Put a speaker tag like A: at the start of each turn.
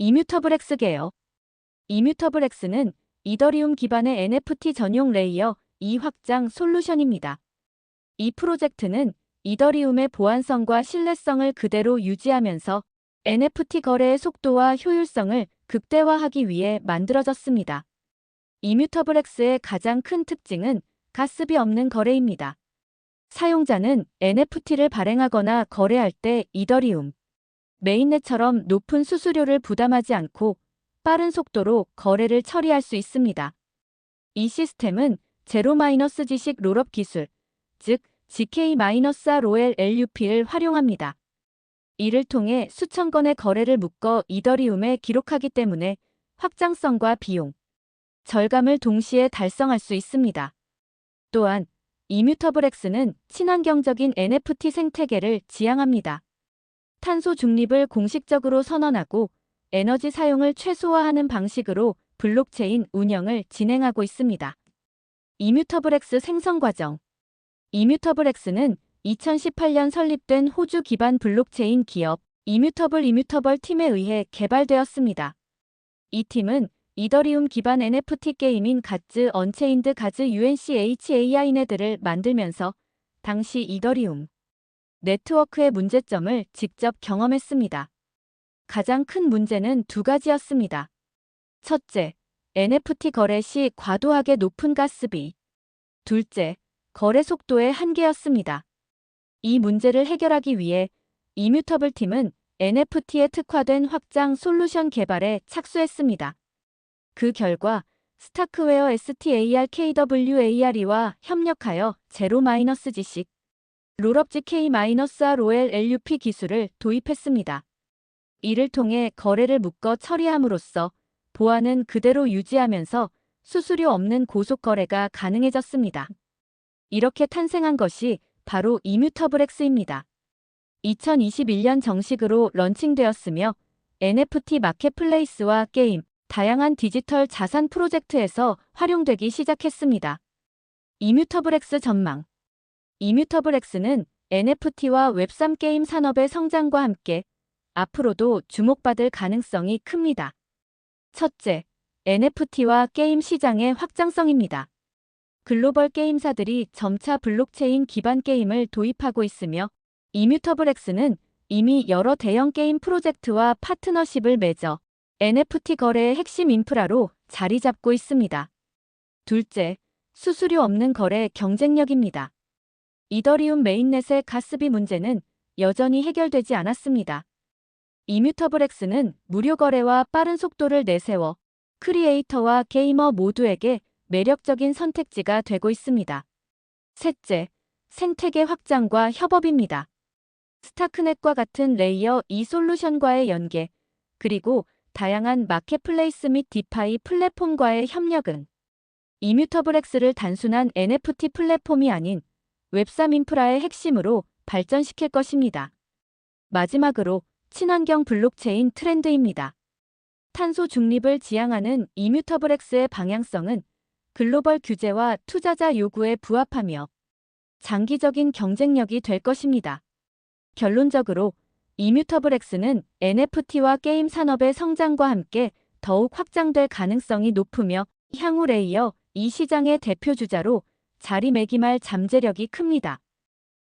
A: 이뮤터블 X계요. 이뮤터블 X는 이더리움 기반의 NFT 전용 레이어 2 확장 솔루션입니다. 이 프로젝트는 이더리움의 보안성과 신뢰성을 그대로 유지하면서 NFT 거래의 속도와 효율성을 극대화하기 위해 만들어졌습니다. 이뮤터블 X의 가장 큰 특징은 가습이 없는 거래입니다. 사용자는 NFT를 발행하거나 거래할 때 이더리움, 메인넷처럼 높은 수수료를 부담하지 않고 빠른 속도로 거래를 처리할 수 있습니다. 이 시스템은 제로 마이너스 지식 롤업 기술, 즉 GK-ROL LUP를 활용합니다. 이를 통해 수천 건의 거래를 묶어 이더리움에 기록하기 때문에 확장성과 비용, 절감을 동시에 달성할 수 있습니다. 또한 이뮤터블 X는 친환경적인 NFT 생태계를 지향합니다. 탄소 중립을 공식적으로 선언하고 에너지 사용을 최소화하는 방식으로 블록체인 운영을 진행하고 있습니다. 이뮤터블 X 생성 과정 이뮤터블 X는 2018년 설립된 호주 기반 블록체인 기업 이뮤터블 이뮤터블 팀에 의해 개발되었습니다. 이 팀은 이더리움 기반 NFT 게임인 가즈 언체인드 가즈 UNCHAI네들을 만들면서 당시 이더리움 네트워크의 문제점을 직접 경험했습니다. 가장 큰 문제는 두 가지였습니다. 첫째, NFT 거래 시 과도하게 높은 가스비. 둘째, 거래 속도의 한계였습니다. 이 문제를 해결하기 위해 이뮤터블 팀은 NFT에 특화된 확장 솔루션 개발에 착수했습니다. 그 결과 스타크웨어 STARKWARE와 협력하여 제로 마이너스 지식 롤업 GK-ROL LUP 기술을 도입했습니다. 이를 통해 거래를 묶어 처리함으로써 보안은 그대로 유지하면서 수수료 없는 고속 거래가 가능해졌습니다. 이렇게 탄생한 것이 바로 이뮤터블 X입니다. 2021년 정식으로 런칭되었으며 NFT 마켓플레이스와 게임, 다양한 디지털 자산 프로젝트에서 활용되기 시작했습니다. 이뮤터블 X 전망 이뮤터블 X는 NFT와 웹3 게임 산업의 성장과 함께 앞으로도 주목받을 가능성이 큽니다. 첫째, NFT와 게임 시장의 확장성입니다. 글로벌 게임사들이 점차 블록체인 기반 게임을 도입하고 있으며 이뮤터블 X는 이미 여러 대형 게임 프로젝트와 파트너십을 맺어 NFT 거래의 핵심 인프라로 자리 잡고 있습니다. 둘째, 수수료 없는 거래 경쟁력입니다. 이더리움 메인넷의 가스비 문제는 여전히 해결되지 않았습니다. 이뮤터블 X는 무료 거래와 빠른 속도를 내세워 크리에이터와 게이머 모두에게 매력적인 선택지가 되고 있습니다. 셋째, 생태계 확장과 협업입니다. 스타크넷과 같은 레이어 2 솔루션과의 연계, 그리고 다양한 마켓플레이스 및 디파이 플랫폼과의 협력은 이뮤터블 X를 단순한 NFT 플랫폼이 아닌 웹3 인프라의 핵심으로 발전시킬 것입니다. 마지막으로 친환경 블록체인 트렌드입니다. 탄소 중립을 지향하는 이뮤터블 X의 방향성은 글로벌 규제와 투자자 요구에 부합하며 장기적인 경쟁력이 될 것입니다. 결론적으로 이뮤터블 X는 NFT와 게임 산업의 성장과 함께 더욱 확장될 가능성이 높으며 향후 레이어 이 시장의 대표 주자로 자리매김할 잠재력이 큽니다.